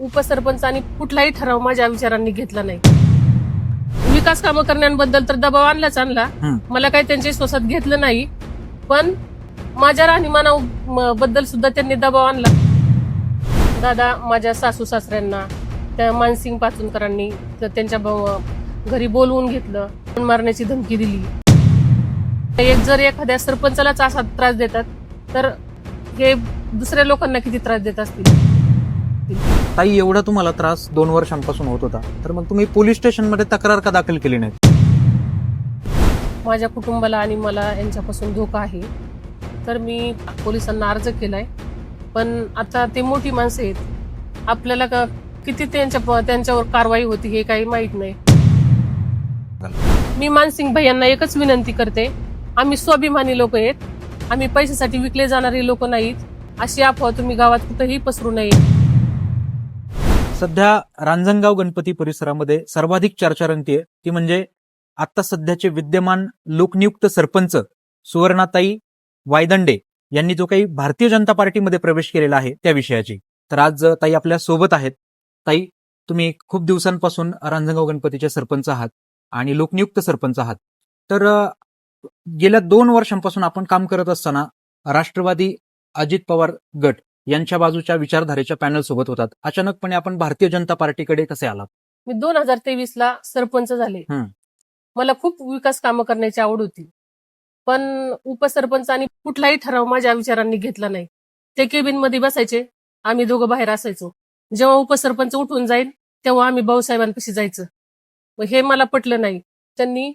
उपसरपंचानी कुठलाही ठराव माझ्या विचारांनी घेतला नाही. विकास कामं करण्याबद्दल तर दबाव आणलाच आणला. मला काही त्यांच्या विश्वासात घेतलं नाही. पण माझ्या राहणीमाना बद्दल सुद्धा त्यांनी दबाव आणला. दादा माझ्या सासू सासऱ्यांना त्या मानसिंग पाचुनकरांनी तर त्यांच्या घरी बोलवून घेतलं मारण्याची धमकी दिली. एक जर एखाद्या सरपंचालाच असा त्रास देतात तर हे दुसऱ्या लोकांना किती त्रास देत असतील? ताई एवढा तुम्हाला त्रास दोन वर्षांपासून होत होता. तर मग तुम्ही पोलीस स्टेशनमध्ये तक्रार का दाखल केली नाही माझ्या कुटुंबाला आणि मला यांच्यापासून धोका आहे. तर मी पोलिसांना अर्ज केलाय. पण आता ते मोठी माणसं आहेत. आपल्याला का किती त्यांच्या त्यांच्यावर कारवाई होती हे काही माहीत नाही. मी मानसिंग भैयांना एकच विनंती करते. आम्ही स्वाभिमानी लोक आहेत. आम्ही पैशासाठी विकले जाणारे लोक नाहीत. अशी अफवा तुम्ही गावात कुठेही पसरू नये. सध्या रांजणगाव गणपती परिसरामध्ये सर्वाधिक चर्चा रंगतीये ती म्हणजे आता सध्याचे विद्यमान लोकनियुक्त सरपंच सुवर्णाताई वायदंडे यांनी जो काही भारतीय जनता पार्टीमध्ये प्रवेश केलेला आहे त्या विषयाची. तर आज ताई आपल्यासोबत आहेत. ताई तुम्ही खूप दिवसांपासून रांजणगाव गणपतीचे सरपंच आहात आणि लोकनियुक्त सरपंच आहात. तर गेल्या दोन वर्षांपासून आपण काम करत असताना राष्ट्रवादी अजित पवार गट यांच्या बाजूच्या विचारधारेच्या पॅनल सोबत होतात. अचानकपणे आपण भारतीय जनता पार्टीकडे कसे आलात? मी दोन हजार तेवीस ला सरपंच झाले. मला खूप विकास कामं करण्याची आवड होती. पण उपसरपंचानी कुठलाही ठराव माझ्या विचारांनी घेतला नाही. ते केबिनमध्ये बसायचे. आम्ही दोघं बाहेर असायचो. जेव्हा उपसरपंच उठून जाईल तेव्हा आम्ही भाऊसाहेबांपाशी जायचं. मग हे मला पटलं नाही. त्यांनी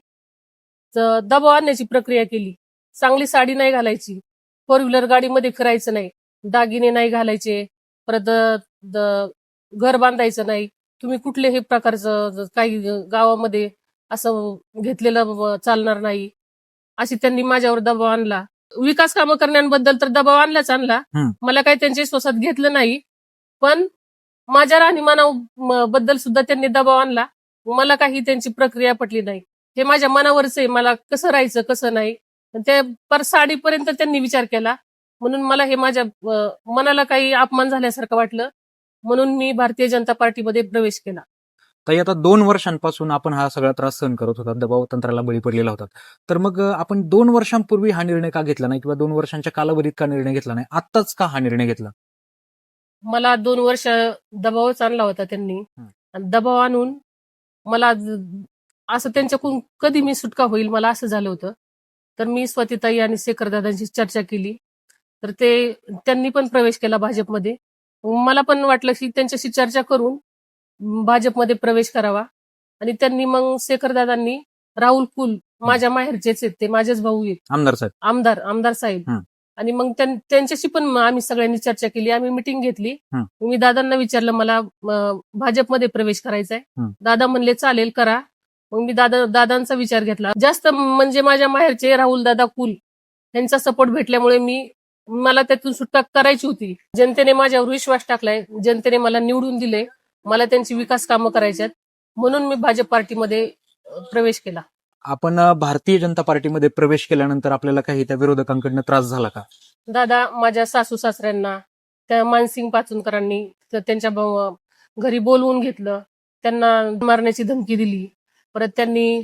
ज- दबाव आणण्याची प्रक्रिया केली. चांगली साडी नाही घालायची. फोर व्हीलर गाडीमध्ये फिरायचं नाही. दागिने नाही घालायचे परत घर बांधायचं नाही. तुम्ही कुठल्याही प्रकारचं काही गावामध्ये असं घेतलेलं चालणार नाही. अशी त्यांनी माझ्यावर दबाव आणला. विकास कामं करण्याबद्दल तर दबाव आणलाच आणला. मला काही त्यांच्या विश्वासात घेतलं नाही. पण माझ्या राहणीमाना बद्दल सुद्धा त्यांनी दबाव आणला. मला काही त्यांची प्रक्रिया पटली नाही. हे माझ्या मनावरच आहे. मला कसं राहायचं कसं नाही. ते पर साडीपर्यंत त्यांनी विचार केला. म्हणून मला हे माझ्या मनाला काही अपमान झाल्यासारखं वाटलं. म्हणून मी भारतीय जनता पार्टीमध्ये प्रवेश केला. ताई आता दोन वर्षांपासून आपण हा सगळा त्रास सहन करत होता. दबाव तंत्राला बळी पडलेला होता. तर मग आपण दोन वर्षांपूर्वी हा निर्णय का घेतला नाही किंवा दोन वर्षांच्या कालावधीत का निर्णय घेतला नाही? आत्ताच का हा निर्णय घेतला? मला दोन वर्ष दबावच आणला होता त्यांनी. दबाव आणून मला असं त्यांच्याकडून कधी मी सुटका होईल मला असं झालं होतं. तर मी स्वातीताई आणि शेखर दादांची चर्चा केली. तर ते त्यांनी पण प्रवेश केला भाजपमध्ये. मला पण वाटलं की त्यांच्याशी चर्चा करून भाजपमध्ये प्रवेश करावा. आणि त्यांनी मग शेखर दादांनी राहुल कुल माझ्या माहेरचेच आहेत ते माझेच भाऊ आहेत. आमदार साहेब. आमदार आमदार साहेब. आणि मग त्यां- त्यांच्याशी पण आम्ही सगळ्यांनी चर्चा केली. आम्ही मिटिंग घेतली. मी दादांना विचारलं मला भाजपमध्ये प्रवेश करायचा आहे. दादा म्हणले चालेल करा. मग मी दादा दादांचा विचार घेतला. जास्त म्हणजे माझ्या माहेरचे राहुल दादा कुल यांचा सपोर्ट भेटल्यामुळे मी मला त्यातून सुटका करायची होती. जनतेने माझ्यावर विश्वास टाकलाय. जनतेने मला निवडून दिले मला त्यांची विकास कामं करायच्यात. म्हणून मी भाजप पार्टीमध्ये प्रवेश केला. आपण अ, भारतीय जनता पार्टीमध्ये प्रवेश केल्यानंतर आपल्याला काही त्या विरोधकांकडनं त्रास झाला का? दादा माझ्या सासू सासऱ्यांना त्या मानसिंग पाचुनकरांनी तर त्यांच्या भाव- घरी बोलवून घेतलं. त्यांना मारण्याची धमकी दिली. परत त्यांनी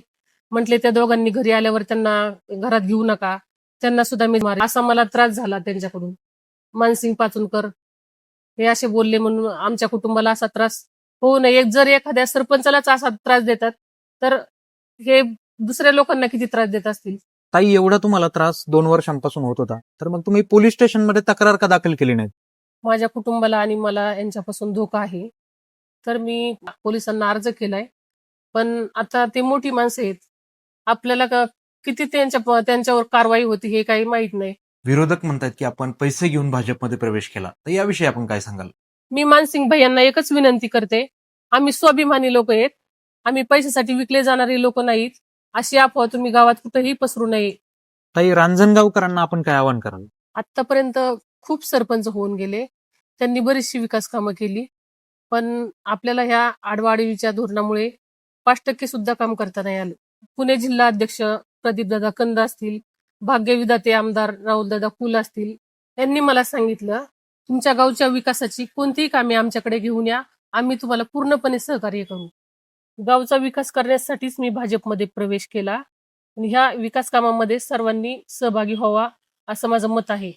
म्हटले त्या दोघांनी घरी आल्यावर त्यांना घरात घेऊ नका. त्यांना सुद्धा मी मारे असा मला त्रास झाला त्यांच्याकडून. मानसिंग पाचुनकर हे असे बोलले म्हणून आमच्या कुटुंबाला असा त्रास होऊ नये. जर एखाद्या सरपंचालाच असा त्रास देतात तर हे दुसऱ्या लोकांना किती त्रास देत असतील? ताई एवढा तुम्हाला त्रास दोन वर्षांपासून होत होता. तर मग तुम्ही पोलीस स्टेशनमध्ये तक्रार का दाखल केली नाही माझ्या कुटुंबाला आणि मला यांच्यापासून धोका आहे. तर मी पोलिसांना अर्ज केलाय. पण आता ते मोठी माणसं आहेत. आपल्याला का किती त्यांच्या त्यांच्यावर कारवाई होती हे काही माहीत नाही. विरोधक म्हणतात की आपण पैसे घेऊन भाजपमध्ये प्रवेश केला. तर याविषयी आपण काय सांगाल? मी मानसिंग भैयांना एकच विनंती करते. आम्ही स्वाभिमानी लोक आहेत. आम्ही पैशासाठी विकले जाणारे लोक नाहीत. अशी अफवा तुम्ही गावात कुठेही पसरू नये. ताई रांजणगावकरांना आपण काय आवाहन कराल? आतापर्यंत खूप सरपंच होऊन गेले. त्यांनी बरीचशी विकास कामं केली. पण आपल्याला ह्या आडवाडीच्या धोरणामुळे पाच टक्के सुद्धा काम करता नाही आलं. पुणे जिल्हा अध्यक्ष प्रदीपदादा कंद असतील भाग्यविधाते आमदार राहुलदादा कुल असतील यांनी मला सांगितलं तुमच्या गावच्या विकासाची कोणतीही कामे आमच्याकडे घेऊन या आम्ही तुम्हाला पूर्णपणे सहकार्य करू. गावचा विकास करण्यासाठीच मी भाजपमध्ये प्रवेश केला आणि ह्या विकास कामामध्ये सर्वांनी सहभागी व्हावा असं माझं मत आहे.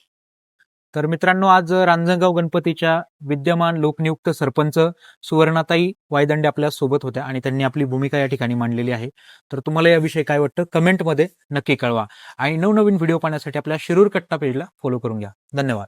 तर मित्रांनो आज रांजणगाव गणपतीच्या विद्यमान लोकनियुक्त सरपंच सुवर्णाताई वायदंडे आपल्यासोबत होत्या आणि त्यांनी आपली भूमिका या ठिकाणी मांडलेली आहे. तर तुम्हाला याविषयी काय वाटतं? कमेंटमध्ये नक्की कळवा. आणि नवनवीन व्हिडिओ पाहण्यासाठी आपल्या शिरूर कट्टा पेजला फॉलो करून घ्या. धन्यवाद.